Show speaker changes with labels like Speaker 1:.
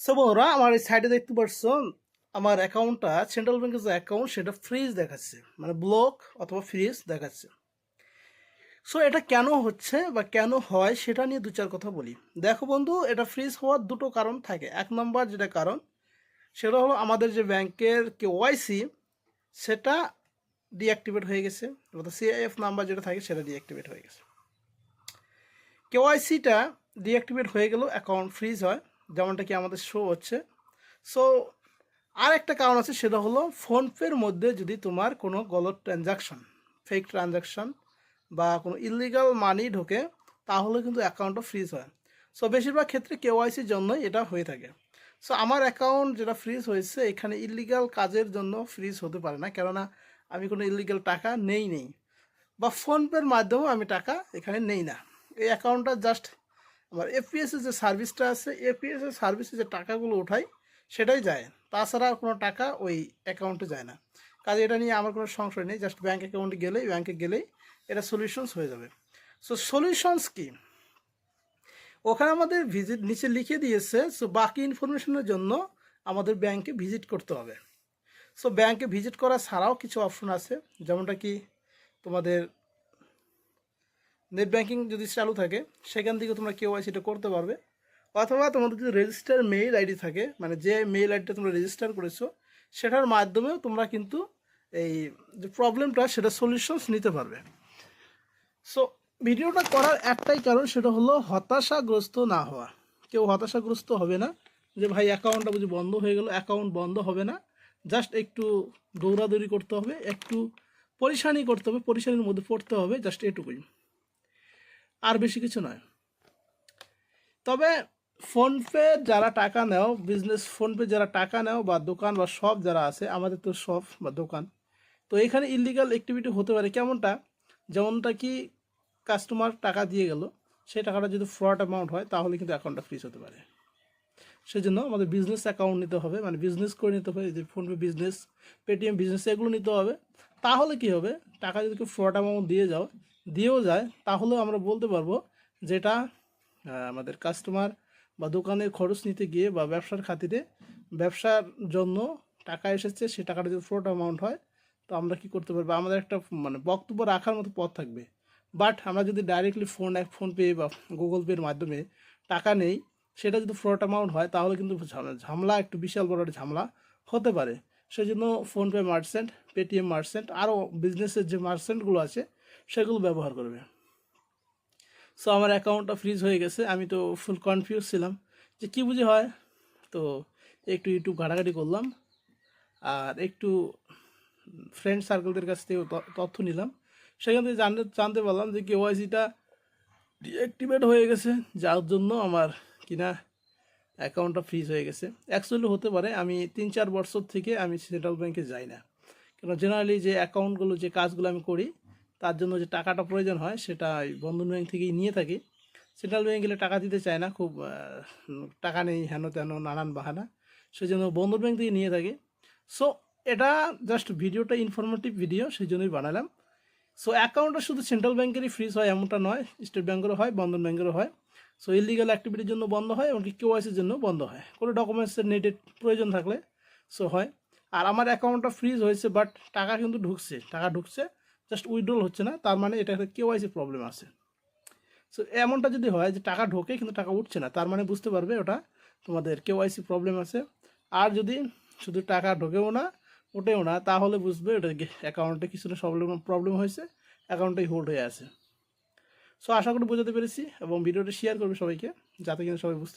Speaker 1: So বন্ধুরা, আমার এই সাইডে দেখতে পাচ্ছ আমার অ্যাকাউন্টটা সেন্ট্রাল ব্যাংকের যে অ্যাকাউন্ট সেটা ফ্রিজ দেখাচ্ছে। মানে ব্লক অথবা ফ্রিজ দেখাচ্ছে। সো এটা কেন হচ্ছে বা কেন হয়, সেটা নিয়ে দু চার কথা বলি। দেখো বন্ধু, এটা ফ্রিজ হওয়ার দুটো কারণ থাকে। এক নম্বর যেটা কারণ, সেটা হলো আমাদের যে ব্যাংকের কে ওয়াইসি সেটা ডিঅ্যাক্টিভেট হয়ে গেছে। অর্থাৎ সিআইএফ নাম্বার যেটা থাকে, সেটা ডিঅ্যাক্টিভেট হয়ে গেছে। কে কেওয়াইসিটা ডিঅ্যাক্টিভেট হয়ে গেলেও অ্যাকাউন্ট ফ্রিজ হয়। যেমনটা কি আমাদের শো হচ্ছে। সো আর একটা কারণ আছে, সেটা হলো ফোনপের মধ্যে যদি তোমার কোনো গলত ট্রানজাকশন ফেক ট্রানজাকশন বা কোনো ইলিগাল মানি ঢোকে, তাহলে কিন্তু অ্যাকাউন্টটা ফ্রিজ হয়। সো বেশিরভাগ ক্ষেত্রে কেওয়াইসির জন্যই এটা হয়ে থাকে। সো আমার অ্যাকাউন্ট যেটা ফ্রিজ হয়েছে, এখানে ইলিগাল কাজের জন্য ফ্রিজ হতে পারে না, কেননা আমি কোনো ইলিগাল টাকা নেই নেই। বা ফোনপের মাধ্যমেও আমি টাকা এখানে নেই না। এই অ্যাকাউন্টটা জাস্ট আমার এফপিএস যে সার্ভিসটা আছে এফপিএস এর সার্ভিসে যে টাকাগুলো ওঠাই সেটাই যায় তাছাড়া কোনো টাকা ওই অ্যাকাউন্টে যায় না। কাজে এটা নিয়ে আমার কোনো সংশয় নেই জাস্ট ব্যাঙ্ক অ্যাকাউন্টে গেলেই ব্যাঙ্কে গেলেই এটা সলিউশনস হয়ে যাবে। সো সলিউশনস কি? ওখানে আমাদের ভিজিট নিচে লিখে দিয়েছে সো বাকি ইনফরমেশনের জন্য আমাদের ব্যাংকে ভিজিট করতে হবে। সো ব্যাংকে ভিজিট করা ছাড়াও কিছু অপশন আছে, যেমনটা কি তোমাদের নেট ব্যাংকিং যদি চালু থাকে, সেখান থেকে তোমরা কেওয়াইসিটা করতে পারবে। অথবা তোমাদের যদি রেজিস্টার মেইল আইডি থাকে মানে যে মেইল আইডিটা তোমরা রেজিস্টার করেছ, সেটার মাধ্যমেও তোমরা কিন্তু এই যে প্রবলেমটা সেটা সলিউশনস নিতে পারবে। সো ভিডিওটা করার একটাই কারণ সেটা হলো হতাশাগ্রস্ত না হওয়া। কেউ হতাশাগ্রস্ত হবে না, যে ভাই অ্যাকাউন্টটা বুঝি বন্ধ হয়ে গেল অ্যাকাউন্ট বন্ধ হবে না। জাস্ট একটু দৌড়াদৌড়ি করতে হবে, একটু পরিশানি করতে হবে, পরিশানির মধ্যে পড়তে হবে জাস্ট এটুকুই। আর বেশি কিছু নয়। তবে ফোনপে যারা টাকা নেও বিজনেস ফোনপে যারা টাকা নেও বা দোকান বা শপ যারা আছে, আমাদের তো শপ বা দোকান, তো এখানে ইলিগাল অ্যাক্টিভিটি হতে পারে। কেমনটা? যেমনটা কি কাস্টমার টাকা দিয়ে গেল, সেই টাকাটা যদি ফ্রড অ্যামাউন্ট হয়, তাহলে কিন্তু অ্যাকাউন্টটা ফ্রিজ হতে পারে। সেজন্য আমাদের বিজনেস অ্যাকাউন্ট নিতে হবে মানে বিজনেস করে নিতে হবে যে ফোনপে বিজনেস পেটিএম বিজনেস এগুলো নিতে হবে। তাহলে কি হবে? টাকা যদি কেউ ফ্রড অ্যামাউন্ট দিয়ে যাও দিয়েও যায়, তাহলেও আমরা বলতে পারব যেটা আমাদের কাস্টমার বা দোকানের খরচ নিতে গিয়ে বা ব্যবসার খাতিরে ব্যবসার জন্য টাকা এসেছে, সে টাকাটা যদি ফ্রড অ্যামাউন্ট হয়, তো আমরা কি করতে পারব? আমাদের একটা মানে বক্তব্য রাখার মতো পথ থাকবে। বাট আমরা যদি ডাইরেক্টলি ফোন ফোনপে বা গুগল পের মাধ্যমে টাকা নেই, সেটা যদি ফ্রড অ্যামাউন্ট হয়, তাহলে কিন্তু ঝাম- ঝামেলা, একটু বিশাল বড় একটা ঝামেলা হতে পারে। সেই জন্য ফোনপে মার্চেন্ট পেটিএম মার্চেন্ট আরও বিজনেসের যে মার্চেন্টগুলো আছে সেগুলো ব্যবহার করবে। সো আমার অ্যাকাউন্টটা ফ্রিজ হয়ে গেছে। আমি তো ফুল কনফিউজ ছিলাম যে কী বুঝে হয়। তো একটু ইউটিউব ঘাটাঘাটি করলাম। আর একটু ফ্রেন্ড সার্কেলদের কাছ থেকে তথ্য নিলাম। সেখান থেকে জানতে জানতে পারলাম যে কেওয়াইসিটা ডিঅ্যাক্টিভেট হয়ে গেছে, যার জন্য আমার কিনা অ্যাকাউন্টটা ফ্রিজ হয়ে গেছে। অ্যাকচুয়ালি হতে পারে, আমি তিন চার বছর থেকে আমি সেন্ট্রাল ব্যাংকে যাই না। কেন জেনারেলি যে অ্যাকাউন্টগুলো যে কাজগুলো আমি করি তার জন্য যে টাকাটা প্রয়োজন হয় সেটা বন্ধন ব্যাংক থেকেই নিয়ে থাকি। সেন্ট্রাল ব্যাংক গেলে টাকা দিতে চায় না, খুব টাকা নেই হেন তেন, নানান বাহানা। সেই জন্য বন্ধন ব্যাংক থেকে নিয়ে থাকি। সো এটা জাস্ট ভিডিওটা ইনফরমেটিভ ভিডিও সেই জন্যই বানালাম সো অ্যাকাউন্টটা শুধু সেন্ট্রাল ব্যাংকেরই ফ্রিজ হয়, এমনটা নয় স্টেট ব্যাঙ্কেরও হয়, বন্ধন ব্যাঙ্কেরও হয়। সো ইলিগাল অ্যাক্টিভিটির জন্য বন্ধ হয়, এমনকি কেউ কেওয়াইসির জন্য বন্ধ হয়। কোনো ডকুমেন্টসের নেটের প্রয়োজন থাকলে সো হয়। আর আমার অ্যাকাউন্টটা ফ্রিজ হয়েছে বাট টাকা কিন্তু ঢুকছে, টাকা ঢুকছে। জাস্ট উইড্রল হচ্ছে না, তার মানে এটা একটা কেওয়াইসি প্রবলেম আছে। সো এমনটা যদি হয় যে টাকা ঢোকে কিন্তু টাকা উঠছে না, তার মানে বুঝতে পারবে ওটা তোমাদের কেওয়াইসি প্রবলেম আছে। আর যদি শুধু টাকা ঢোকেও না, ওঠেও না, তাহলে বুঝবে ওটা অ্যাকাউন্টে কিছু না প্রবলেম প্রবলেম হয়েছে অ্যাকাউন্টেই হোল্ড হয়ে আছে। সো আশা করি বোঝাতে পেরেছি এবং ভিডিওটা শেয়ার করবে সবাইকে, যাতে কিন্তু সবাই বুঝতে